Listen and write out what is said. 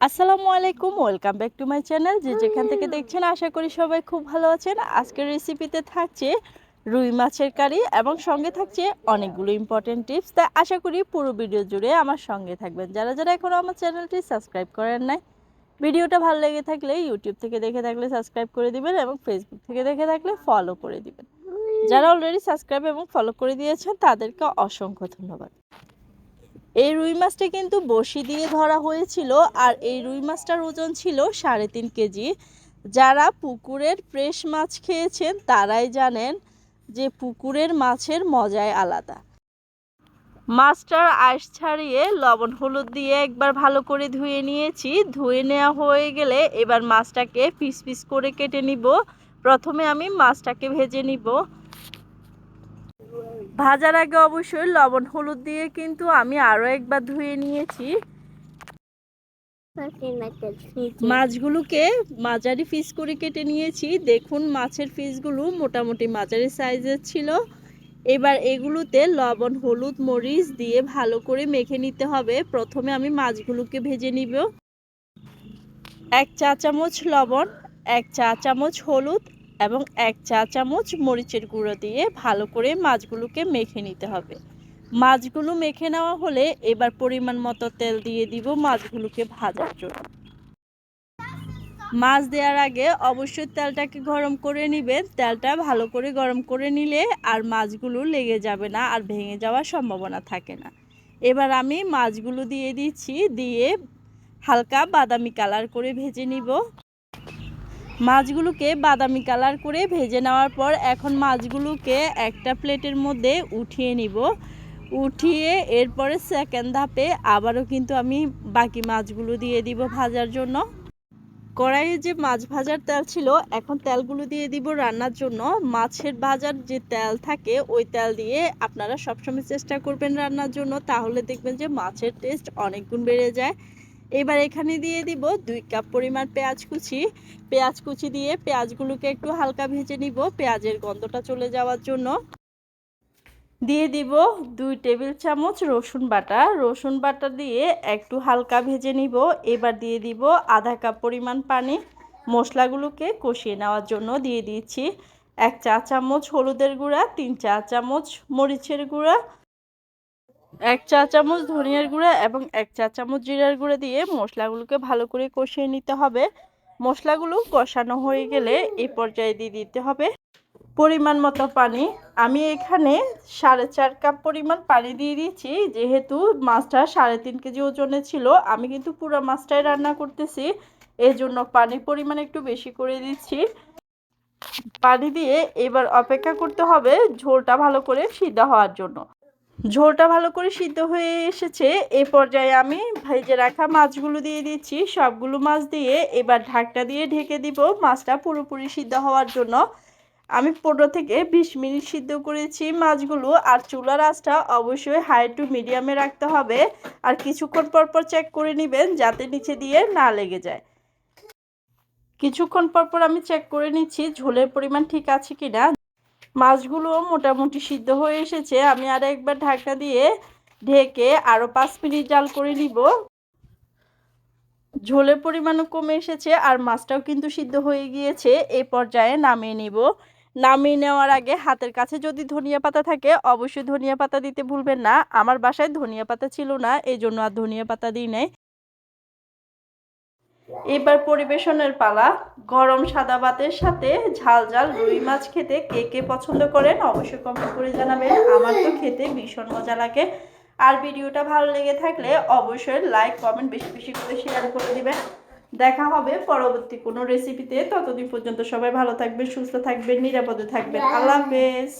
আসসালামু আলাইকুম welcome back to my channel যে যেখান থেকে দেখছেন আশা করি সবাই খুব ভালো আছেন। আজকের রেসিপিতে থাকছে রুই মাছের কারি এবং সঙ্গে থাকছে অনেকগুলো ইম্পর্টেন্ট টিপস তাই আশা করি পুরো ভিডিও জুড়ে আমার সঙ্গে থাকবেন। যারা যারা এখনও আমার চ্যানেলটি সাবস্ক্রাইব করেন নাই ভিডিওটা ভালো লেগে থাকলে ইউটিউব থেকে দেখে থাকলে সাবস্ক্রাইব করে দিবেন এবং ফেসবুক থেকে দেখে থাকলে ফলো করে দিবেন। যারা অলরেডি সাবস্ক্রাইব এবং ফলো করে দিয়েছেন তাদেরকে অসংখ্য ধন্যবাদ। এই রুই মাছটা কিন্তু বড়শি দিয়ে ধরা হয়েছিল আর এই রুই মাছটার ওজন ছিল সাড়ে তিন কেজি। যারা পুকুরের ফ্রেশ মাছ খেয়েছেন তারাই জানেন যে পুকুরের মাছের মজাই আলাদা। মাছটার আঁশ ছাড়িয়ে লবণ হলুদ দিয়ে একবার ভালো করে ধুয়ে নিয়েছি। ধুয়ে নেওয়া হয়ে গেলে এবার মাছটাকে পিস পিস করে কেটে নিব। প্রথমে আমি মাছটাকে ভেজে নিব। ভাজার আগে অবশ্যই লবণ হলুদ দিয়ে কিন্তু আমি আরও একবার ধুয়ে নিয়েছি। মাছগুলোকে মাঝারি পিস করে কেটে নিয়েছি। দেখুন মাছের পিসগুলো মোটামুটি মাঝারি সাইজের ছিল। এবার এগুলোতে লবণ হলুদ মরিচ দিয়ে ভালো করে মেখে নিতে হবে। প্রথমে আমি মাছগুলোকে ভেজে নিব। এক চা চামচ লবণ এক চা চামচ হলুদ এবং এক চা চামচ মরিচের গুঁড়ো দিয়ে ভালো করে মাছগুলোকে মেখে নিতে হবে। মাছগুলো মেখে নেওয়া হলে এবার পরিমাণ মতো তেল দিয়ে দিব মাছগুলোকে ভাজার জন্য। মাছ দেওয়ার আগে অবশ্যই তেলটাকে গরম করে নেবেন। তেলটা ভালো করে গরম করে নিলে আর মাছগুলো লেগে যাবে না আর ভেঙে যাওয়ার সম্ভাবনা থাকে না। এবার আমি মাছগুলো দিয়ে দিচ্ছি, দিয়ে হালকা বাদামি কালার করে ভেজে নিব। মাছগুলোকে বাদামি কালার করে ভেজে নেওয়ার পর এখন মাছগুলোকে একটা প্লেটের মধ্যে উঠিয়ে নিব। উঠিয়ে এরপরে সেকেন্ড ধাপে আবারও কিন্তু আমি বাকি মাছগুলো দিয়ে দিব ভাজার জন্য। কড়াইয়ে যে মাছ ভাজার তেল ছিল, এখন তেলগুলো দিয়ে দিব রান্নার জন্য। মাছের ভাজার যে তেল থাকে, ওই তেল দিয়ে আপনারা সবসময় চেষ্টা করবেন রান্নার জন্য। তাহলে দেখবেন যে মাছের টেস্ট অনেক গুণ বেড়ে যায়। এবার এখানে দিয়ে দিব দুই কাপ পরিমাণ পেঁয়াজ কুচি। পেঁয়াজ কুচি দিয়ে পেঁয়াজগুলোকে একটু হালকা ভেজে নিব, পেঁয়াজের গন্ধটা চলে যাওয়ার জন্য। দিয়ে দিব দুই টেবিল চামচ রসুন বাটা। রসুন বাটা দিয়ে একটু হালকা ভেজে নিব। এবার দিয়ে দিব আধা কাপ পরিমাণ পানি। মশলাগুলোকে কষিয়ে নেওয়ার জন্য দিয়ে দিচ্ছি। এক চা চামচ হলুদের গুঁড়া, তিন চা চামচ মরিচের গুঁড়া এক চা চামচ ধনিয়ার গুঁড়া এবং এক চা চামচ জিরার গুঁড়া দিয়ে মশলাগুলোকে ভালো করে কষিয়ে নিতে হবে। মশলাগুলো কষানো হয়ে গেলে এই পর্যায়ে দিয়ে দিতে হবে পরিমাণ মতো পানি। আমি এখানে সাড়ে চার কাপ পরিমাণ পানি দিয়ে দিচ্ছি যেহেতু মাছটা সাড়ে তিন কেজি ওজনে ছিল, আমি কিন্তু পুরো মাছটাই রান্না করতেছি। এই জন্য পানির পরিমাণ একটু বেশি করে দিচ্ছি। পানি দিয়ে এবার অপেক্ষা করতে হবে ঝোলটা ভালো করে সিদ্ধ হওয়ার জন্য। ঝোলটা ভালো করে সিদ্ধ হয়ে এসেছে। এ পর্যায়ে আমি ভেজে রাখা মাছগুলো দিয়ে দিচ্ছি। সবগুলো মাছ দিয়ে এবার ঢাকটা দিয়ে ঢেকে দিব। মাছটা পুরোপুরি সিদ্ধ হওয়ার জন্য। আমি পনেরো থেকে বিশ মিনিট সিদ্ধ করেছি মাছগুলো। আর চুলার আঁচটা অবশ্যই হাই টু মিডিয়ামে রাখতে হবে। আর কিছুক্ষণ পর পর চেক করে নেবেন যাতে নিচে দিয়ে না লেগে যায়। কিছুক্ষণ পর পর আমি চেক করে নিচ্ছি ঝোলের পরিমাণ ঠিক আছে কি না মাছগুলো মোটামুটি সিদ্ধ হয়ে এসেছে। আমি আর একবার ঢাকা দিয়ে ঢেকে আরও পাঁচ মিনিট জাল করে নিব। ঝোলের পরিমাণও কমে এসেছে আর মাছটাও কিন্তু সিদ্ধ হয়ে গিয়েছে। এই পর্যায়ে নামিয়ে নিব। নামিয়ে নেওয়ার আগে হাতের কাছে যদি ধনিয়া পাতা থাকে, অবশ্যই ধনিয়া পাতা দিতে ভুলবেন না। আমার বাসায় ধনিয়া পাতা ছিল না এই জন্য আর ধনিয়া পাতা দিই নাই। এবার পরিবেশনের পালা। গরম সাদা ভাতের সাথে ঝাল ঝাল রুই মাছ খেতে কে কে পছন্দ করেন অবশ্যই কমেন্ট করে জানাবেন। আমার তো খেতে ভীষণ মজা লাগে। আর ভিডিওটা ভালো লেগে থাকলে অবশ্যই লাইক কমেন্ট বেশি বেশি করে শেয়ার করে দিবেন। দেখা হবে পরবর্তী কোনো রেসিপিতে ততদিন পর্যন্ত সবাই ভালো থাকবেন, সুস্থ থাকবেন, নিরাপদে থাকবেন। আল্লাহ হাফেজ।